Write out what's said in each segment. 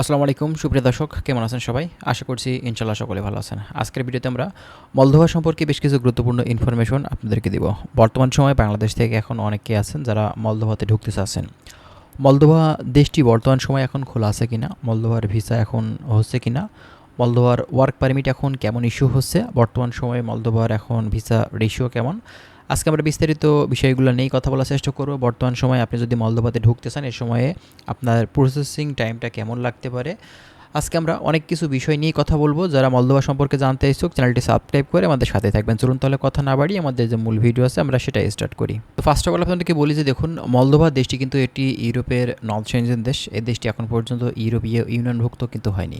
আসসালামু আলাইকুম, সুপ্রিয় দর্শক, কেমন আছেন সবাই? আশা করছি ইনশাল্লাহ সকলে ভালো আছেন। আজকের ভিডিওতে আমরা মলদোভা সম্পর্কে বেশ কিছু গুরুত্বপূর্ণ ইনফরমেশন আপনাদেরকে দিব। বর্তমান সময়ে বাংলাদেশ থেকে এখন অনেকে আছেন যারা মলদোভাতে ঢুকতে চাচ্ছেন। মলদোভা দেশটি বর্তমান সময়ে এখন খোলা আছে কিনা, মলদোভার ভিসা এখন হচ্ছে কিনা, মলদোভার ওয়ার্ক পারমিট এখন কেমন ইস্যু হচ্ছে, বর্তমান সময়ে মলদোভার এখন ভিসা রেশিও কেমন আজকে আমরা বিস্তারিত বিষয়গুলো নিয়েই কথা বলার চেষ্টা করব। বর্তমান সময়ে আপনি যদি মলদোপাতে ঢুকতে চান, এ সময়ে আপনার প্রসেসিং টাইমটা কেমন লাগতে পারে? আজকে আমরা অনেক কিছু বিষয় নিয়ে কথা বলব। যারা মলদোভা সম্পর্কে জানতে ইচ্ছুক, চ্যানেলটি সাবস্ক্রাইব করে আমাদের সাথে থাকবেন। চলুন তাহলে কথা না বাড়িয়ে আমাদের যে মূল ভিডিও আছে, আমরা সেটা স্টার্ট করি। তো ফার্স্ট অফ অল আপনাদেরকে বলি যে দেখুন, মলদোভা দেশটি কিন্তু এটি ইউরোপের নর্থ সেনজেন দেশ। এই দেশটি এখন পর্যন্ত ইউরোপীয় ইউনিয়নভুক্ত কিন্তু হয়নি।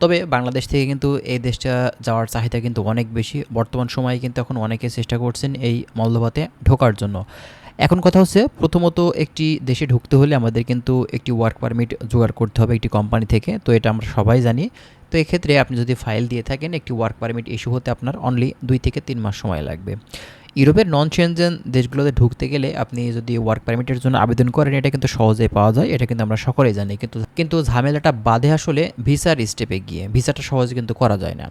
তবে বাংলাদেশ থেকে কিন্তু এই দেশটা যাওয়ার চাহিদা কিন্তু অনেক বেশি। বর্তমান সময়ে কিন্তু এখন অনেকে চেষ্টা করছেন এই মলদোভাতে ঢোকার জন্য। এখন কথা হচ্ছে, প্রথমত একটি দেশে ঢুকতে হলে আমাদের কিন্তু একটি ওয়ার্ক পারমিট জোগাড় করতে হবে একটি কোম্পানি থেকে, তো এটা আমরা সবাই জানি। তো এক্ষেত্রে আপনি যদি ফাইল দিয়ে থাকেন, একটি ওয়ার্ক পারমিট ইস্যু হতে আপনার অনলি দুই থেকে তিন মাস সময় লাগবে। ইউরোপের নন চেনজেন দেশগুলোতে ঢুকতে গেলে আপনি যদি ওয়ার্ক পারমিটের জন্য আবেদন করেন, এটা কিন্তু সহজেই পাওয়া যায়, এটা কিন্তু আমরা সকলেই জানি। কিন্তু কিন্তু ঝামেলাটা বাধে আসলে ভিসার স্টেপে গিয়ে ভিসাটা সহজে কিন্তু করা যায় না।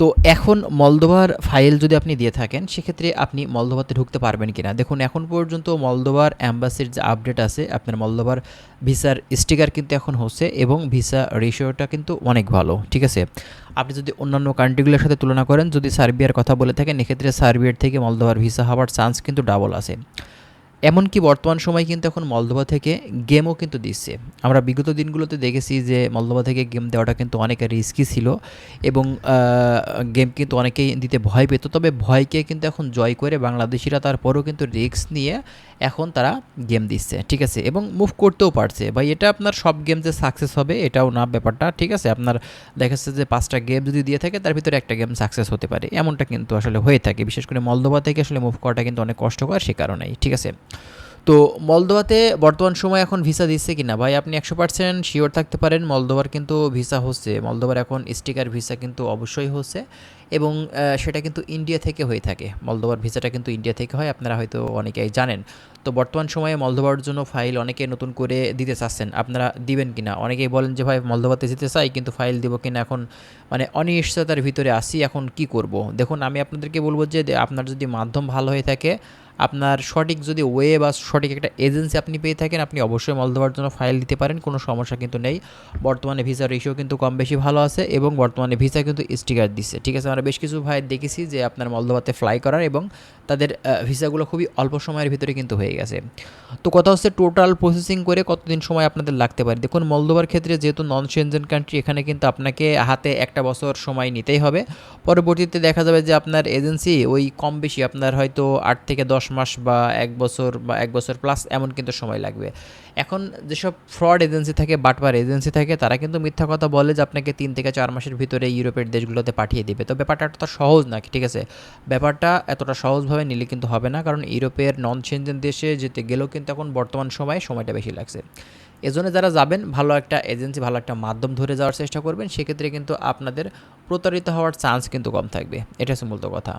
তো এখন মলদোবার ফাইল যদি আপনি দিয়ে থাকেন, সেক্ষেত্রে আপনি মলদোবাতে ঢুকতে পারবেন কিনা? দেখুন, এখন পর্যন্ত মলদোবার অ্যাম্বাসির যে আপডেট আছে, আপনার মলদোবার ভিসার স্টিকার কিন্তু এখন হচ্ছে এবং ভিসা রেশিওটা কিন্তু অনেক ভালো, ঠিক আছে? আপনি যদি অন্যান্য কান্ট্রিগুলোর সাথে তুলনা করেন, যদি সার্বিয়ার কথা বলে থাকেন, এক্ষেত্রে সার্বিয়ার থেকে মলদোবার ভিসা হওয়ার চান্স কিন্তু ডাবল আছে। এমনকি বর্তমান সময় কিন্তু এখন মলদোভা থেকে গেমও কিন্তু দিচ্ছে। আমরা বিগত দিনগুলোতে দেখেছি যে মলদোভা থেকে গেম দেওয়াটা কিন্তু অনেক রিস্কি ছিল এবং গেম কিন্তু অনেকেই দিতে ভয় পেত। তবে ভয়কে কিন্তু এখন জয় করে বাংলাদেশিরা তারপরেও কিন্তু রিস্ক নিয়ে এখন তারা গেম দিচ্ছে, ঠিক আছে? এবং মুভ করতেও পারছে। ভাই, এটা আপনার সব গেম যে সাকসেস হবে, এটাও না ব্যাপারটা, ঠিক আছে? আপনার দেখা যাচ্ছে যে পাঁচটা গেম যদি দিয়ে থাকে, তার ভিতরে একটা গেম সাকসেস হতে পারে। এমনটা কিন্তু আসলে হয়ে থাকে। বিশেষ করে মলদোভা থেকে আসলে মুভ করাটা কিন্তু অনেক কষ্টকর, সে কারণেই, ঠিক আছে? তো মলদোয়াতে বর্তমান সময় এখন ভিসা দিচ্ছে কি না ভাই, আপনি একশো পার্সেন্ট শিওর থাকতে পারেন মলদোবার কিন্তু ভিসা হচ্ছে। মলদোবার এখন স্টিকার ভিসা কিন্তু অবশ্যই হচ্ছে এবং সেটা কিন্তু ইন্ডিয়া থেকে হয়ে থাকে। মলদোবার ভিসাটা কিন্তু ইন্ডিয়া থেকে হয়, আপনারা হয়তো অনেকেই জানেন। তো বর্তমান সময়ে মলদোবার জন্য ফাইল অনেকে নতুন করে দিতে চাচ্ছেন। আপনারা দিবেন কিনা? অনেকেই বলেন যে, ভাই মলদোবাতে যেতে চাই, কিন্তু ফাইল দিব কিনা? এখন মানে অনিশ্চয়তার ভিতরে আসি এখন কি করব? দেখুন, আমি আপনাদেরকে বলব যে আপনার যদি মাধ্যম ভালো হয়ে থাকে আপনার সঠিক যদি ওয়ে বা সঠিক একটা এজেন্সি আপনি পেয়ে থাকেন, আপনি অবশ্যই মলদোবার জন্য ফাইল দিতে পারেন, কোনো সমস্যা কিন্তু নেই। বর্তমানে ভিসা রেশিও কিন্তু কম বেশি ভালো আছে এবং বর্তমানে ভিসা কিন্তু স্টিকার দিচ্ছে ঠিক আছে, আমরা বেশ কিছু ভাই দেখেছি যে আপনার মলদোবাতে ফ্লাই করার এবং তাদের ভিসাগুলো খুবই অল্প সময়ের ভিতরে কিন্তু হয়ে গেছে। তো কথা হচ্ছে টোটাল প্রসেসিং করে কতদিন সময় আপনাদের লাগতে পারে? দেখুন মলদোবার ক্ষেত্রে যেহেতু নন সেনজেন কান্ট্রি এখানে কিন্তু আপনাকে হাতে একটা বছর সময় নিতেই হবে। পরবর্তীতে দেখা যাবে যে আপনার এজেন্সি ওই কম বেশি, আপনার হয়তো আট থেকে দশ মাস বা এক বছর বা এক বছর প্লাস এমন কিন্তু সময় লাগবে। এখন যেসব ফ্রড এজেন্সি থাকে বাটবার এজেন্সি থাকে, তারা কিন্তু মিথ্যা কথা বলে যে আপনাকে তিন থেকে চার মাসের ভিতরে ইউরোপের দেশগুলোতে পাঠিয়ে দেবে। তো ব্যাপারটা এতটা সহজ না, ঠিক আছে? ব্যাপারটা এতটা সহজভাবে নিলে কিন্তু হবে না, কারণ ইউরোপের নন সেনজেন দেশে যেতে গেলেও কিন্তু এখন বর্তমান সময়ে সময়টা বেশি লাগছে। এজন্য যারা যাবেন, ভালো একটা এজেন্সি ভালো একটা মাধ্যম ধরে যাওয়ার চেষ্টা করবেন, সেক্ষেত্রে কিন্তু আপনাদের প্রতারিত হওয়ার চান্স কিন্তু কম থাকবে। এটা হচ্ছে মূলত কথা।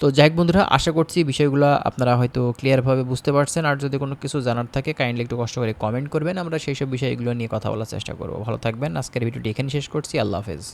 তো যাই হোক বন্ধুরা, আশা করছি বিষয়গুলো আপনারা হয়তো ক্লিয়ারভাবে বুঝতে পারছেন। আর যদি কোনো কিছু জানার থাকে কাইন্ডলি একটু কষ্ট করে কমেন্ট করবেন। আমরা সেই সব বিষয়গুলো নিয়ে কথা বলার চেষ্টা করব। ভালো থাকবেন। আজকের ভিডিওটি এখানে শেষ করছি। আল্লাহ হাফেজ।